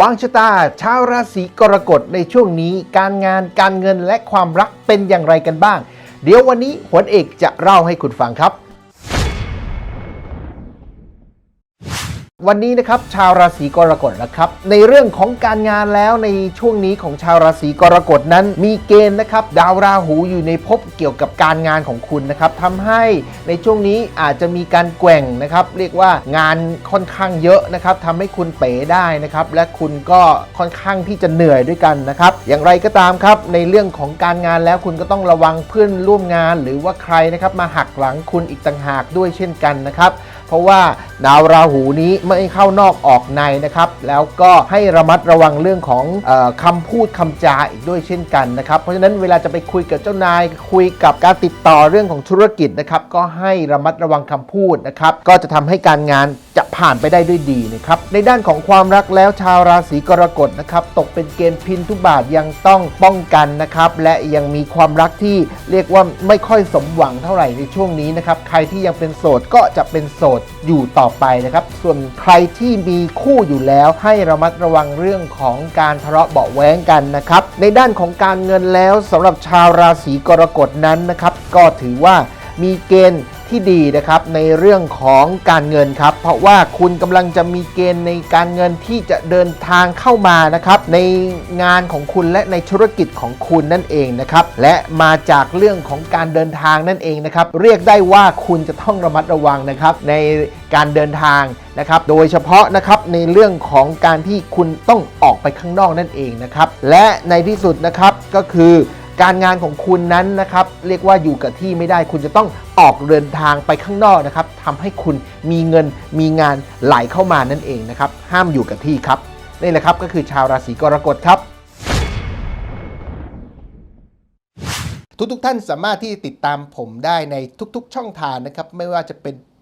วางชะตาชาวราศีกรกฎในช่วงนี้การงานการเงินและความรักเป็นอย่างไรกันบ้าง เดี๋ยววันนี้หวนเอกจะเล่าให้คุณฟังครับ วันนี้นะครับชาวราศีกรกฎนะครับ ในเรื่องของการงานแล้วในช่วงนี้ของชาวราศีกรกฎนั้น มีเกณฑ์นะครับดาวราหูอยู่ในภพเกี่ยวกับการงานของคุณนะครับทำให้ในช่วงนี้อาจจะมีการแกว่งนะครับ เรียกว่างานค่อนข้างเยอะนะครับทำให้คุณเป๋ได้นะครับ และคุณก็ค่อนข้างที่จะเหนื่อยด้วยกันนะครับ อย่างไรก็ตามครับ ในเรื่องของการงานแล้วคุณก็ต้องระวังเพื่อนร่วมงาน หรือว่าใครนะครับมาหักหลังคุณอีกต่างหากด้วยเช่นกันนะครับ เพราะว่าดาวราหูนี้ไม่เข้านอกออกในนะครับ แล้วก็ให้ระมัดระวังเรื่องของออคำพูดคำจาอีกด้วยเช่นกันนะครับ เพราะฉะนั้นเวลาจะไปคุยกับเจ้านาย คุยกับการติดต่อเรื่องของธุรกิจนะครับ ก็ให้ระมัดระวังคำพูดนะครับ ก็จะทำให้การงานจะผ่านไปได้ด้วยดีนะครับ ในด้านของความรักแล้วชาวราศีกรกฎนะครับตกเป็นเกณฑ์พินทุบาทยังต้องป้องกันนะครับ และยังมีความรักที่เรียกว่าไม่ค่อยสมหวังเท่าไหร่ในช่วงนี้นะครับ ใครที่ยังเป็นโสดก็จะเป็นโสดอยู่ต่อไปนะครับ ส่วนใครที่มีคู่อยู่แล้วให้ระมัดระวังเรื่องของการทะเลาะเบาแว้งกันนะครับ ในด้านของการเงินแล้วสำหรับชาวราศีกรกฎนั้นนะครับ ก็ถือว่ามีเกณฑ์ ที่ดีนะครับในเรื่องของการเงินครับ เพราะว่าคุณกำลังจะมีเกณฑ์ในการเงินที่จะเดินทางเข้ามานะครับในงานของคุณและในธุรกิจของคุณนั่นเองนะครับและมาจากเรื่องของการเดินทางนั่นเองนะครับเรียกได้ว่าคุณจะต้องระมัดระวังนะครับในการเดินทางนะครับ โดยเฉพาะนะครับในเรื่องของการที่คุณต้องออกไปข้างนอกนั่นเองนะครับ และในที่สุดนะครับก็คือ การงานของคุณนั้นนะครับ เรียกว่าอยู่กับที่ไม่ได้คุณจะต้องออกเดินทางไปข้างนอกนะครับทำให้คุณมีเงินมีงานไหลเข้ามานั่นเองนะครับ ห้ามอยู่กับที่ครับนี่แหละครับก็คือชาวราศีกรกฎครับทุกๆท่านสามารถที่ติดตามผมได้ในทุกๆ ช่องทางนะครับ ไม่ว่าจะเป็น